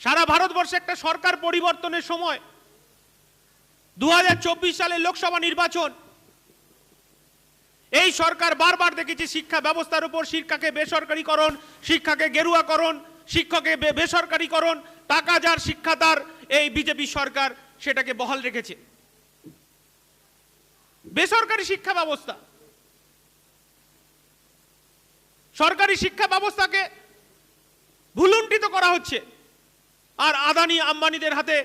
সারা ভারতবর্ষে একটা সরকার পরিবর্তনের সময় দুহাজার চব্বিশ সালে লোকসভা নির্বাচন, এই সরকার বারবার দেখেছে শিক্ষা ব্যবস্থার উপর শিক্ষাকে বেসরকারীকরণ, শিক্ষাকে গেরুয়াকরণ, শিক্ষকে বেসরকারীকরণ, টাকা যার শিক্ষা তার, এই বিজেপি সরকার সেটাকে বহাল রেখেছে। বেসরকারি শিক্ষা ব্যবস্থা। সরকারি শিক্ষা ব্যবস্থাকে ভুলুণ্ঠিত করা হচ্ছে। আর আদানি আম্বানিদের হাতে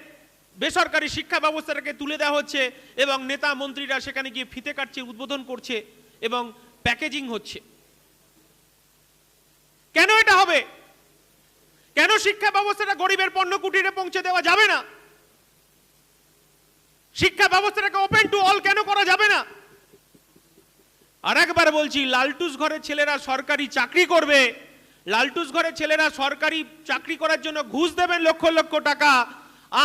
বেসরকারি শিক্ষা ব্যবস্থাটাকে তুলে দেওয়া হচ্ছে এবং নেতা মন্ত্রীরা সেখানে গিয়ে ফিতে কাটছে, উদ্বোধন করছে এবং প্যাকেজিং হচ্ছে। কেন এটা হবে? কেন শিক্ষা ব্যবস্থাটা গরিবের পণ্য কুটিরে পৌঁছে দেওয়া যাবে না? শিক্ষা ব্যবস্থাটাকে ওপেন টু অল কেন করা যাবে না? আর একবার বলছি, লালটুস ঘরের ছেলেরা সরকারি চাকরি করবে লালটুস ঘরের ছেলেরা সরকারি চাকরি করার জন্য ঘুষ দেবেন লক্ষ লক্ষ টাকা।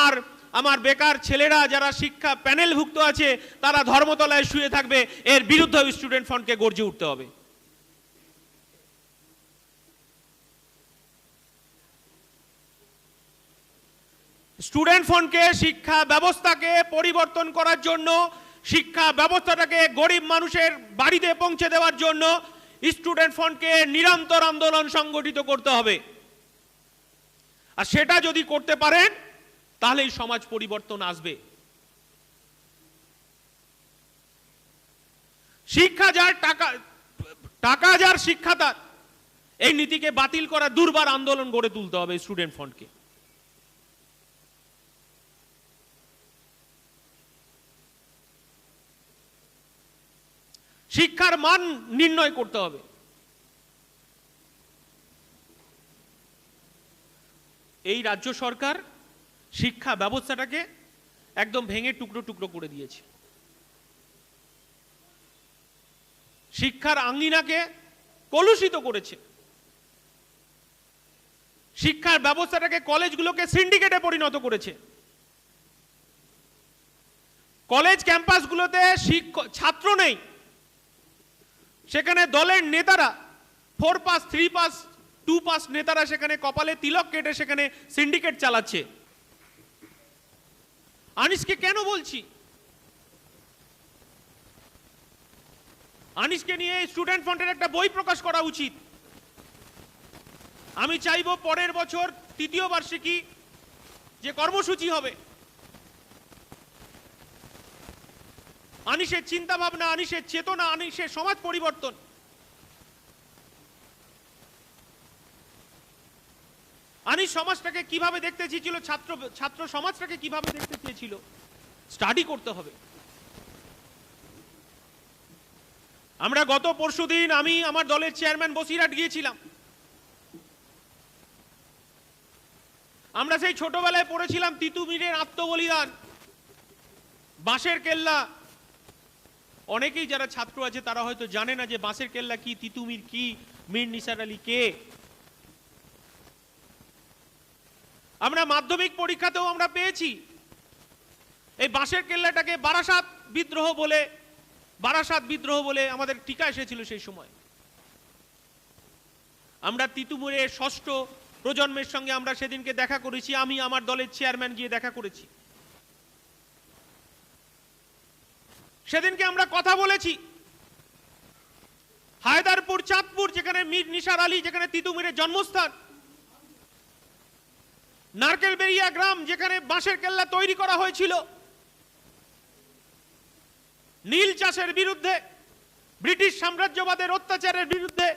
আর আমার বেকার ছেলেরা যারা শিক্ষা প্যানেলভুক্ত আছে, তারা ধর্মতলায় শুয়ে থাকবে। এর বিরুদ্ধে স্টুডেন্ট ফ্রন্টকে গর্জে উঠতে হবে। স্টুডেন্ট ফ্রন্টকে, শিক্ষা ব্যবস্থাকে পরিবর্তন করার জন্য, শিক্ষা ব্যবস্থাটাকে গরিব মানুষের বাড়িতে পৌঁছে দেওয়ার জন্য স্টুডেন্ট ফ্রন্টকে নিরন্তর আন্দোলন সংগঠিত করতে হবে। আর সেটা যদি করতে পারেন তাহলে এই সমাজ পরিবর্তন আসবে। শিক্ষা যার টাকা টাকা যার শিক্ষা তার, এই নীতিকে বাতিল করা দুর্বার আন্দোলন গড়ে তুলতে হবে স্টুডেন্ট ফ্রন্টকে। শিক্ষার মান নির্ণয় করতে হবে। এই রাজ্য সরকার শিক্ষা ব্যবস্থাটাকে একদম ভেঙে টুকরো টুকরো করে দিয়েছে। শিক্ষার আঙ্গিনাকে কলুষিত করেছে। শিক্ষার ব্যবস্থাটাকে কলেজগুলোকে সিন্ডিকেটে পরিণত করেছে। কলেজ ক্যাম্পাসগুলোতে ছাত্র নেই। সেখানে দলের নেতারা four pass three pass two pass নেতারা সেখানে কপালে তিলক কেটে সেখানে সিন্ডিকেট চালাচ্ছে। আনিসকে কেন বলছি? আনিসকে নিয়ে স্টুডেন্ট ফ্রন্টের একটা বই প্রকাশ করা উচিত। আমি চাইব পরের বছর তৃতীয় বার্ষিকী যে কর্মসূচি হবে আনিসের চিন্তা ভাবনা আনিসের চেতনা, আনিসের সমাজ পরিবর্তন। আনিস সমাজটাকে কীভাবে দেখতে চেয়েছিল, ছাত্র ছাত্র সমাজটাকে কীভাবে দেখতে চেয়েছিল স্টাডি করতে হবে। আমরা গত পরশুদিন আমি আমার দলের চেয়ারম্যান বসিরহাট গিয়েছিলাম। আমরা সেই ছোটবেলায় পড়েছিলাম তিতুমিরের আত্মবলিদান, বাঁশের কেল্লা অনেকেই যারা ছাত্র আছে, তারা হয়তো জানে না যে বাঁশের কেল্লা কি, তিতুমির কি, মীর নিসার আলী কে। আমরা মাধ্যমিক পরীক্ষাতেও আমরা পেয়েছি। এই বাঁশের কেল্লাটাকে বারাসাত বিদ্রোহ বলে, বারাসাত বিদ্রোহ বলে আমাদের টিকা এসেছিল সেই সময়। আমরা তিতুমুরের ষষ্ঠ প্রজন্মের সঙ্গে আমরা সেদিনকে দেখা করেছি, আমি আমার দলের চেয়ারম্যান গিয়ে দেখা করেছি। সেদিনকে আমরা কথা বলেছি। হায়দারপুর, চাঁদপুর, যেখানে মীর নিসার আলী, যেখানে তিতুমিরের জন্মস্থান। নারকেলবেরিয়া গ্রাম, যেখানে বাঁশের কেল্লা তৈরি করা হয়েছিল। নীল চাষের বিরুদ্ধে, ব্রিটিশ সাম্রাজ্যবাদের অত্যাচারের বিরুদ্ধে,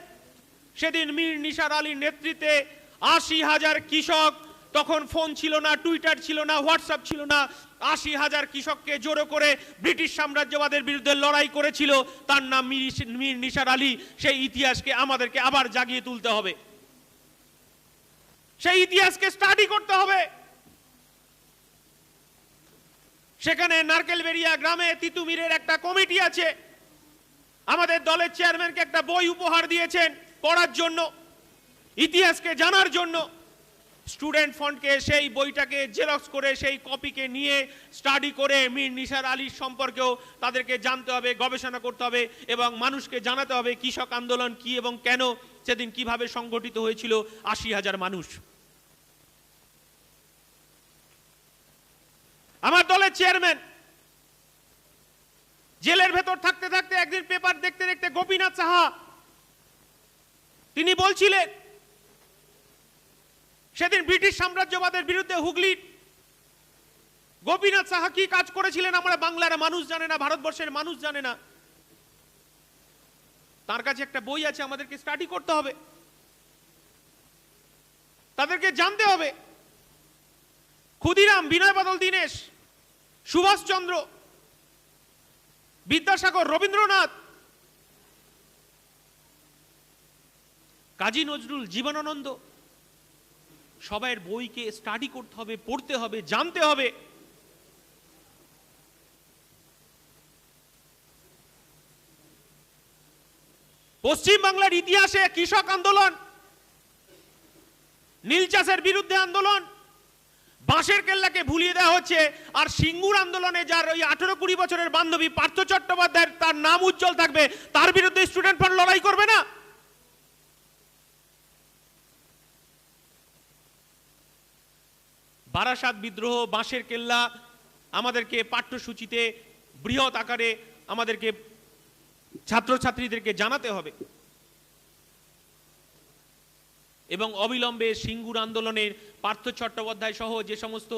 সেদিন মীর নিসার আলীর নেতৃত্বে আশি হাজার কৃষক তখন ফোন ছিল না, টুইটার ছিল না, হোয়াটসঅ্যাপ ছিল না। আশি হাজার কৃষককে জোরো করে ব্রিটিশ সাম্রাজ্যবাদের বিরুদ্ধে লড়াই করেছিল। তার নাম মীর নিসার আলী। সেই ইতিহাসকে আমাদেরকে আবার জাগিয়ে তুলতে হবে। সেই ইতিহাসকে স্টাডি করতে হবে। সেখানে নারকেলবেরিয়া গ্রামে তিতুমিরের একটা কমিটি আছে। আমাদের দলের চেয়ারম্যানকে একটা বই উপহার দিয়েছেন পড়ার জন্য, ইতিহাসকে জানার জন্য। স্টুডেন্ট ফন্ডকে সেই বইটাকে জেরক্স করে, সেই কপিকে নিয়ে স্টাডি করে মীর নিসার আলীর সম্পর্কেও তাদেরকে জানতে হবে, গবেষণা করতে হবে এবং মানুষকে জানাতে হবে কৃষক আন্দোলন কি এবং কেন, সেদিন কীভাবে সংগঠিত হয়েছিল আশি হাজার মানুষ। আমার দলের চেয়ারম্যান, জেলের ভেতর থাকতে থাকতে একদিন পেপার দেখতে দেখতে গোপীনাথ সাহা, তিনি বলছিলেন সেদিন ব্রিটিশ সাম্রাজ্যবাদের বিরুদ্ধে হুগলির গোপীনাথ সাহা কি কাজ করেছিলেন? আমরা বাংলার মানুষ জানে না, ভারতবর্ষের মানুষ জানে না। তার কাছে একটা বই আছে, আমাদেরকে স্টাডি করতে হবে। তাদেরকে জানতে হবে। ক্ষুদিরাম, বিনয় বাদল, দীনেশ সুভাষচন্দ্র বিদ্যাসাগর, রবীন্দ্রনাথ, কাজী নজরুল জীবনানন্দ সবাইয়ের বইকে স্টাডি করতে হবে, পড়তে হবে, জানতে হবে। পশ্চিম বাংলার ইতিহাসে কৃষক আন্দোলন, নীল চাষের বিরুদ্ধে আন্দোলন, বাঁশের কেল্লাকে ভুলিয়ে দেওয়া হচ্ছে, আর সিঙ্গুর আন্দোলনে যার ওই আঠেরো কুড়ি বছরের বান্ধবী পার্থ চট্টোপাধ্যায়ের তার নাম উজ্জ্বল থাকবে, তার বিরুদ্ধে স্টুডেন্ট ফান্ড লড়াই করবে না? বারাসাত বিদ্রোহ, বাঁশের কেল্লা আমাদেরকে পাঠ্যসূচিতে বৃহৎ আকারে আমাদেরকে ছাত্রছাত্রীদেরকে জানাতে হবে। এবং অবিলম্বে সিঙ্গুর আন্দোলনের পার্থ চট্টোপাধ্যায় সহ যে সমস্ত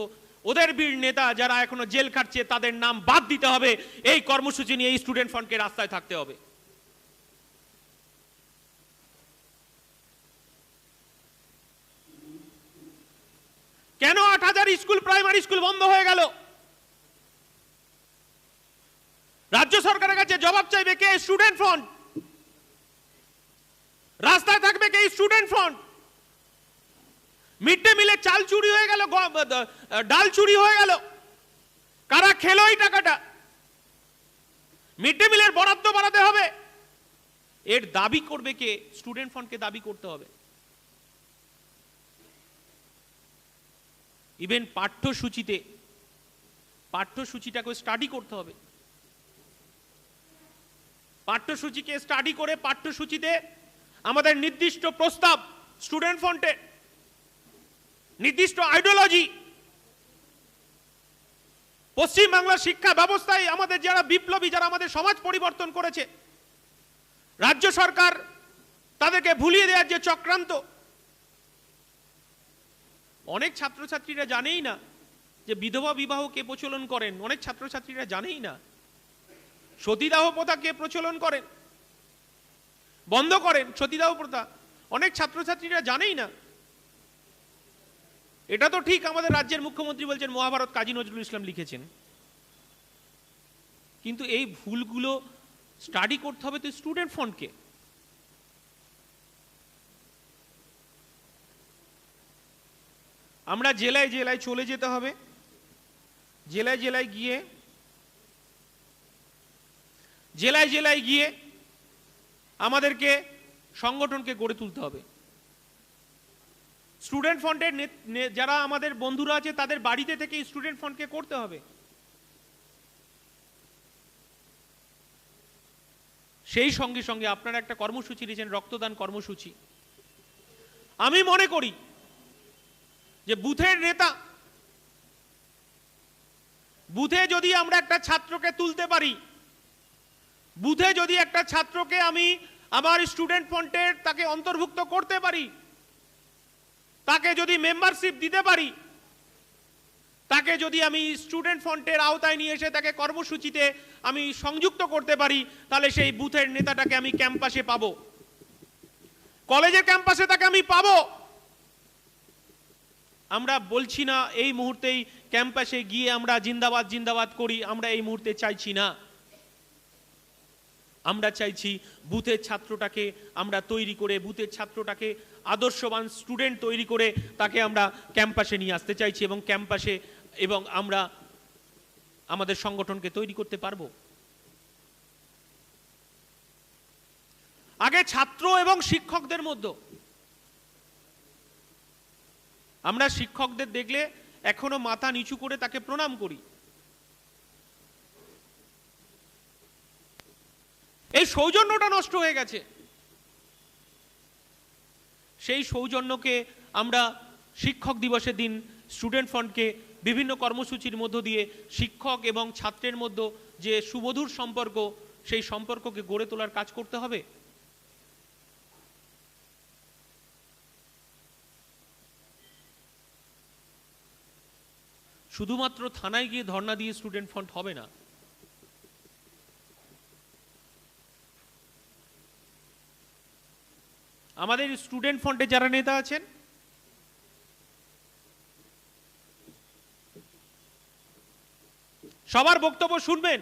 ওদের বীর নেতা যারা এখনও জেল খাটছে, তাদের নাম বাদ দিতে হবে। এই কর্মসূচি নিয়ে স্টুডেন্ট ফ্রন্টকে রাস্তায় থাকতে হবে। কেন আট হাজার স্কুল, প্রাইমারি স্কুল বন্ধ হয়ে গেল? রাজ্য সরকারের কাছে জবাব চাইবে কে? Student front. রাস্তায় থাকবে কে? Student front. মিড ডে মিলে চাল চুরি হয়ে গেল ডাল চুরি হয়ে গেল। কারা খেলো এই টাকাটা? মিড ডে মিলের বরাদ্দ বাড়াতে হবে। এর দাবি করবে কে? স্টুডেন্ট ফ্রন্টকে দাবি করতে হবে। ইভেন পাঠ্যসূচিতে পাঠ্যসূচিটাকে স্টাডি করতে হবে। পাঠ্যসূচিকে স্টাডি করে পাঠ্যসূচিতে আমাদের নির্দিষ্ট প্রস্তাব স্টুডেন্ট ফ্রন্টে নির্দিষ্ট আইডিওলজি পশ্চিম বাংলার শিক্ষা ব্যবস্থায় আমাদের যারা বিপ্লবী, যারা আমাদের সমাজ পরিবর্তন করেছে, রাজ্য সরকার তাদেরকে ভুলিয়ে দেওয়ার যে চক্রান্ত অনেক ছাত্রছাত্রীরা জানেই না যে বিধবা বিবাহ কে প্রচলন করেন। অনেক ছাত্রছাত্রীরা জানেই না। সতীদাহ প্রথা কে প্রচলন করেন? বন্ধ করেন সতীদাহ প্রথা। অনেক ছাত্রছাত্রীরা জানেই না। এটা তো ঠিক আমাদের রাজ্যের মুখ্যমন্ত্রী বলছেন, মহাভারত কাজী নজরুল ইসলাম লিখেছেন। কিন্তু এই ভুলগুলো স্টাডি করতে হবে তো স্টুডেন্ট ফ্রন্টকে আমরা জেলায় জেলায় চলে যেতে হবে। জেলায় জেলায় গিয়ে, জেলায় জেলায় গিয়ে আমাদেরকে সংগঠনকে গড়ে তুলতে হবে। স্টুডেন্ট ফ্রন্টের যারা আমাদের বন্ধুরা আছে, তাদের বাড়িতে থেকে স্টুডেন্ট ফ্রন্টকে করতে হবে। সেই সঙ্গে সঙ্গে আপনারা একটা কর্মসূচি দিয়েছেন রক্তদান কর্মসূচি। আমি মনে করি যে বুথের নেতা। বুথে যদি আমরা একটা ছাত্রকে তুলতে পারি, বুথে যদি একটা ছাত্রকে আমি আমার স্টুডেন্ট ফ্রন্টের তাকে অন্তর্ভুক্ত করতে পারি, তাকে যদি মেম্বারশিপ দিতে পারি, তাকে যদি আমি স্টুডেন্ট ফন্টের আওতায় নিয়ে এসে তাকে কর্মসূচিতে আমি সংযুক্ত করতে পারি, তাহলে সেই বুথের নেতাটাকে আমি ক্যাম্পাসে পাবো। কলেজের ক্যাম্পাসে তাকে আমি পাবো। আমরা বলছি না এই মুহূর্তেই ক্যাম্পাসে গিয়ে আমরা জিন্দাবাদ জিন্দাবাদ করি, আমরা এই মুহূর্তে চাইছি না। আমরা চাইছি বুথের ছাত্রটাকে আমরা তৈরি করে, বুথের ছাত্রটাকে আদর্শবান স্টুডেন্ট তৈরি করে তাকে আমরা ক্যাম্পাসে নিয়ে আসতে চাইছি এবং ক্যাম্পাসে এবং আমরা আমাদের সংগঠনকে তৈরি করতে পারব। আগে ছাত্র এবং শিক্ষকদের মধ্যে আমরা শিক্ষকদের দেখলে এখনও মাথা নিচু করে তাকে প্রণাম করি। এই সৌজন্যটা নষ্ট হয়ে গেছে। সেই সৌজন্যকে আমরা শিক্ষক দিবসের দিন স্টুডেন্ট ফান্ডকে বিভিন্ন কর্মসূচির মধ্য দিয়ে শিক্ষক এবং ছাত্রের মধ্যে যে সুবধুর সম্পর্ক, সেই সম্পর্ককে গড়ে তোলার কাজ করতে হবে। শুধুমাত্র থানায় গিয়ে ধর্ণা দিয়ে স্টুডেন্ট ফান্ড হবে না। আমাদের স্টুডেন্ট ফ্রন্টে যারা নেতা আছেন, সবার বক্তব্য শুনবেন।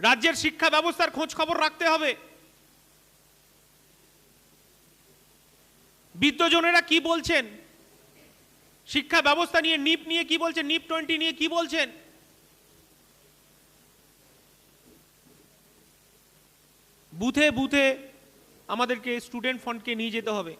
রাজ্যের শিক্ষা ব্যবস্থার খোঁজ খবর রাখতে হবে। বিদ্যজনেরা কি বলছেন? শিক্ষা ব্যবস্থা নিয়ে নিপ নিয়ে কি বলছেন? নিপ টোয়েন্টি নিয়ে কি বলছেন? বুথে বুথে আমাদেরকে স্টুডেন্ট ফন্ডকে নিয়ে যেতে হবে।